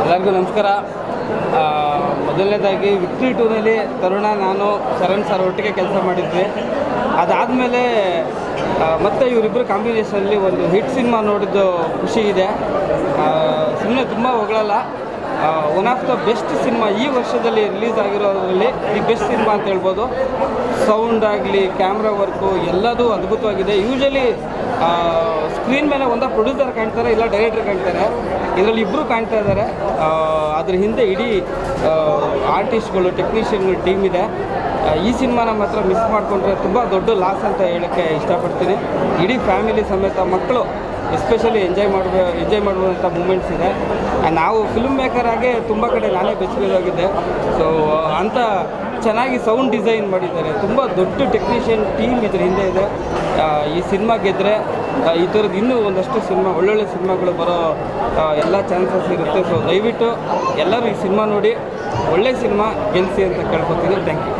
ಎಲ್ಲರಿಗೂ ನಮಸ್ಕಾರ. ಮೊದಲನೇದಾಗಿ ವಿಕ್ಟ್ರಿ ಟೂನಲ್ಲಿ ತರುಣ ನಾನು ಶರಣ್ ಸರ್ ಒಟ್ಟಿಗೆ ಕೆಲಸ ಮಾಡಿದ್ವಿ. ಅದಾದಮೇಲೆ ಮತ್ತೆ ಇವರಿಬ್ಬರು ಕಾಂಬಿನೇಷನಲ್ಲಿ ಒಂದು ಹಿಟ್ ಸಿನಿಮಾ ನೋಡಿದ್ದು ಖುಷಿ ಇದೆ. ಸುಮ್ಮನೆ ತುಂಬ ಹೊಗಳಲ್ಲ. One of the best cinema ಈ ವರ್ಷದಲ್ಲಿ ರಿಲೀಸ್ ಆಗಿರೋದ್ರಲ್ಲಿ ದಿ ಬೆಸ್ಟ್ ಸಿನಿಮಾ ಅಂತ ಹೇಳ್ಬೋದು. ಸೌಂಡ್ ಆಗಲಿ ಕ್ಯಾಮ್ರಾ ವರ್ಕು ಎಲ್ಲದೂ ಅದ್ಭುತವಾಗಿದೆ. ಯೂಶಲಿ ಸ್ಕ್ರೀನ್ ಮೇಲೆ ಒಂದ ಪ್ರೊಡ್ಯೂಸರ್ ಕಾಣ್ತಾರೆ, ಇಲ್ಲ ಡೈರೆಕ್ಟರ್ ಕಾಣ್ತಾರೆ. ಇದರಲ್ಲಿ ಇಬ್ಬರು ಕಾಣ್ತಾ ಇದ್ದಾರೆ ಅದ್ರ ಹಿಂದೆ ಇಡೀ ಆರ್ಟಿಸ್ಟ್ಗಳು ಟೆಕ್ನಿಷಿಯನ್ಗಳು ಟೀಮ್ ಇದೆ. ಈ ಸಿನಿಮಾನ ಮಾತ್ರ ಮಿಸ್ ಮಾಡಿಕೊಂಡ್ರೆ ತುಂಬ ದೊಡ್ಡ ಲಾಸ್ ಅಂತ ಹೇಳೋಕ್ಕೆ ಇಷ್ಟಪಡ್ತೀನಿ. ಇಡೀ ಫ್ಯಾಮಿಲಿ ಸಮೇತ ಮಕ್ಕಳು ಎಸ್ಪೆಷಲಿ ಎಂಜಾಯ್ ಮಾಡುವ ಎಂಜಾಯ್ ಮಾಡುವಂಥ ಮೂಮೆಂಟ್ಸ್ ಇದೆ. ನಾವು ಫಿಲ್ಮ್ ಮೇಕರ್ ಆಗಿ ತುಂಬ ಕಡೆ ನಾನೇ ಬೆಚ್ಚಬೇಕಾಗಿದ್ದೆ ಸೊ ಅಂಥ ಚೆನ್ನಾಗಿ ಸೌಂಡ್ ಡಿಸೈನ್ ಮಾಡಿದ್ದಾರೆ. ತುಂಬ ದೊಡ್ಡ ಟೆಕ್ನಿಷಿಯನ್ ಟೀಮ್ ಇದ್ರ ಹಿಂದೆ ಇದೆ. ಈ ಸಿನಿಮಾ ಗೆದ್ದರೆ ಈ ಥರದ್ದು ಇನ್ನೂ ಒಂದಷ್ಟು ಸಿನಿಮಾ, ಒಳ್ಳೊಳ್ಳೆ ಸಿನಿಮಾಗಳು ಬರೋ ಎಲ್ಲ ಚಾನ್ಸಸ್ ಇರುತ್ತೆ. ಸೊ ದಯವಿಟ್ಟು ಎಲ್ಲರೂ ಈ ಸಿನಿಮಾ ನೋಡಿ, ಒಳ್ಳೆ ಸಿನಿಮಾ ಗೆಲ್ಸಿ ಅಂತ ಕೇಳ್ಕೊತೀನಿ. Thank you